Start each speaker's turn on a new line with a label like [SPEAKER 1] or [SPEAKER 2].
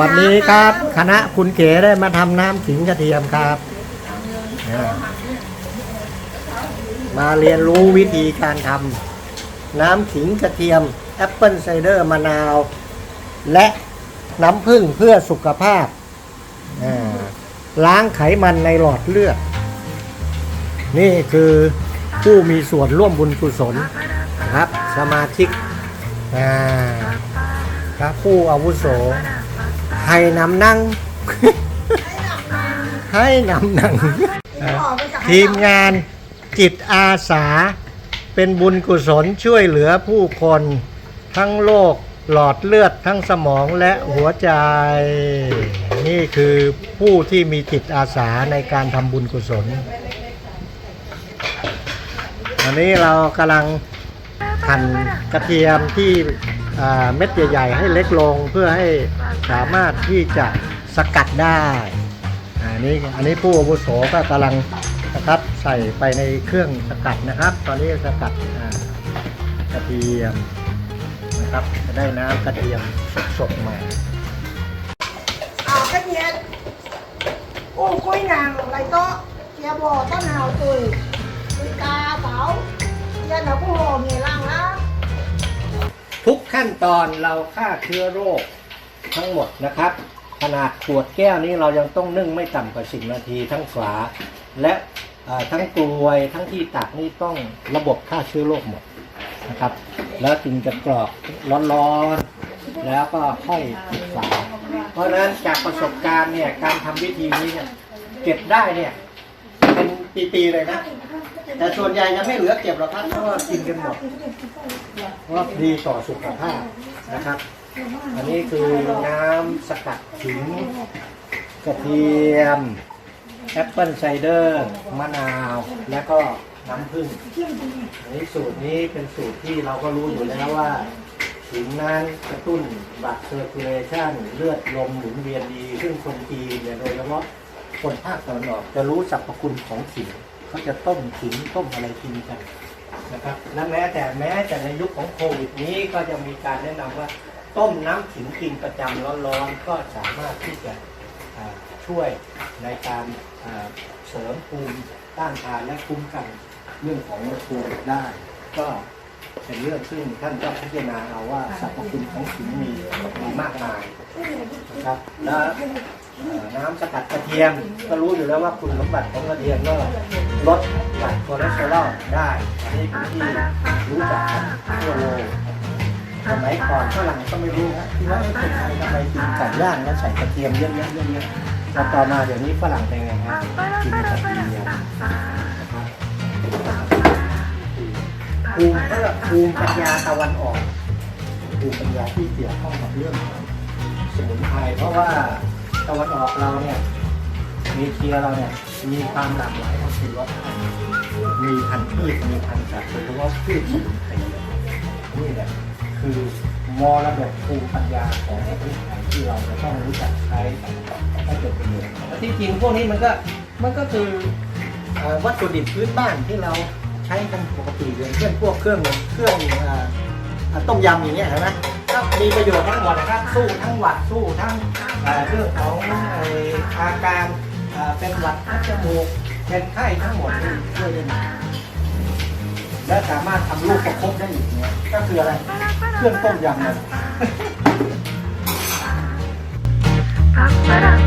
[SPEAKER 1] วันนี้ครับคณะคุณเก๋ได้มาทำน้ำขิงกระเทียมครับอ่ามาเรียนรู้วิธีการทำน้ำขิงกระเทียมแอปเปิลไซเดอร์มะนาว และน้ำผึ้งเพื่อสุขภาพอ่าล้างไขมันในหลอดเลือด นี่คือผู้มีส่วนร่วมบุญกุศลนะครับ สมาชิกอ่าครับผู้อาวุโส ให้น้ำนั่ง ให้น้ำนั่ง ทีมงานจิตอาสา เป็นบุญกุศลช่วยเหลือผู้คน ทั้งโรคหลอดเลือดทั้งสมองและหัวใจ นี่คือผู้ที่มีจิตอาสาในการทำบุญกุศลอันนี้เรากำลังหั่นกระเทียมที่ เม็ดใหญ่ๆ ให้เล็กลงเพื่อให้สามารถที่จะสกัดได้อันนี้อันนี้ผู้อาวุโสก็กำลังนะครับใส่ไปในเครื่องสกัดนะครับ ตอนนี้สกัดกระเทียมนะครับจะได้น้ำกระเทียมสดๆมา
[SPEAKER 2] À, cái nhiệt Ô, quay nàng lại to Nhà bò to nào tùy Tùy ca bảo Nhà nó có hồ nghề lăng á
[SPEAKER 1] ทุกขั้นตอนเราฆ่าเชื้อโรคทั้งหมดนะครับ ขนาดขวดแก้วนี้เรายังต้องนึ่งไม่ต่ำกว่าสิบนาทีทั้งฝา และทั้งกลวยทั้งที่ตักนี่ต้องระบบฆ่าเชื้อโรคหมดนะครับ แล้วจึงจะกรอกร้อนๆแล้วก็ค่อยปิดฝา เพราะฉะนั้นจากประสบการณ์เนี่ยการทำวิธีนี้เนี่ยเก็บได้เนี่ยเป็นปีๆเลยนะ แต่ส่วนใหญ่ยังไม่เหลือเก็บหรอกครับเพราะว่ากินกันหมดเพราะดีต่อสุขภาพนะครับ อันนี้คือน้ำสกัดขิงกระเทียมแอปเปิลไซเดอร์มะนาวและก็น้ำผึ้งอันนี้สูตรนี้เป็นสูตรที่เราก็รู้อยู่แล้วว่าขิงนั้นกระตุ้นบัตเซอร์คูลเลชันเลือดลมหมุนเวียนดี ซึ่งคนจีนเนี่ยโดยเฉพาะคนภาคตะวันออกจะรู้สรรพคุณของขิง เขาจะต้มขิงต้มอะไรกินกันนะครับและแม้แต่แม้แต่ในยุคของโควิดนี้ก็จะมีการแนะนำว่าต้มน้ำขิงกินประจำร้อนๆก็สามารถที่จะช่วยในการเสริมภูมิต้านทานและคุ้มกันเรื่องของโควิดได้ ก็เป็นเรื่องซึ่งท่านก็พิจารณาเอาว่าสรรพคุณของขิงมีมีมากมายนะครับและเอ่อน้ำสกัดกระเทียมก็รู้อยู่แล้วว่าคุณสมบัติของกระเทียมก็ ลดหลั่นคอเลสเตอรอลได้อันนี้เป็นที่รู้จักกันทั่วโลกสมัยก่อนฝรั่งก็ไม่รู้นะที่ว่าไอ้คนไทยทำไมกินไก่ย่างแล้วใส่กระเทียมเยอะๆเยอะๆแล้วต่อมาเดี๋ยวนี้ฝรั่งเป็นไงฮะกินกระเทียมนะครับภูมิก็ภูมิปัญญาตะวันออกภูมิปัญญาที่เกี่ยวข้องกับเรื่องสมุนไพรเพราะว่าตะวันออกเราเนี่ย มีเชียเราเนี่ยมีความหลากหลายของชีวภาพมีพันธุ์พืชมีพันธุ์สัตว์โดยเฉพาะพืชสมุนไพรนี่แหละคือมรดกภูมิปัญญาของประเทศไทยที่เราจะต้องรู้จักใช้ให้เกิดประโยชน์และที่จริงพวกนี้มันก็มันก็คือวัตถุดิบพื้นบ้านที่เราใช้กันปกติอย่างเช่นพวกเครื่องเครื่องต้มยำอย่างเงี้ยเห็นไหมก็มีประโยชน์ทั้งหมดนะครับสู้ทั้งหวัดสู้ทั้งเรื่องของอาการ อ่าเป็นหวัดคัดจมูกเป็นไข้ทั้งหมดนี่ช่วยได้หมดและสามารถทำลูกประคบได้อีกเนี่ยก็คืออะไรเครื่องต้มยำเนี่ย
[SPEAKER 3] Ba-ba-da-ba.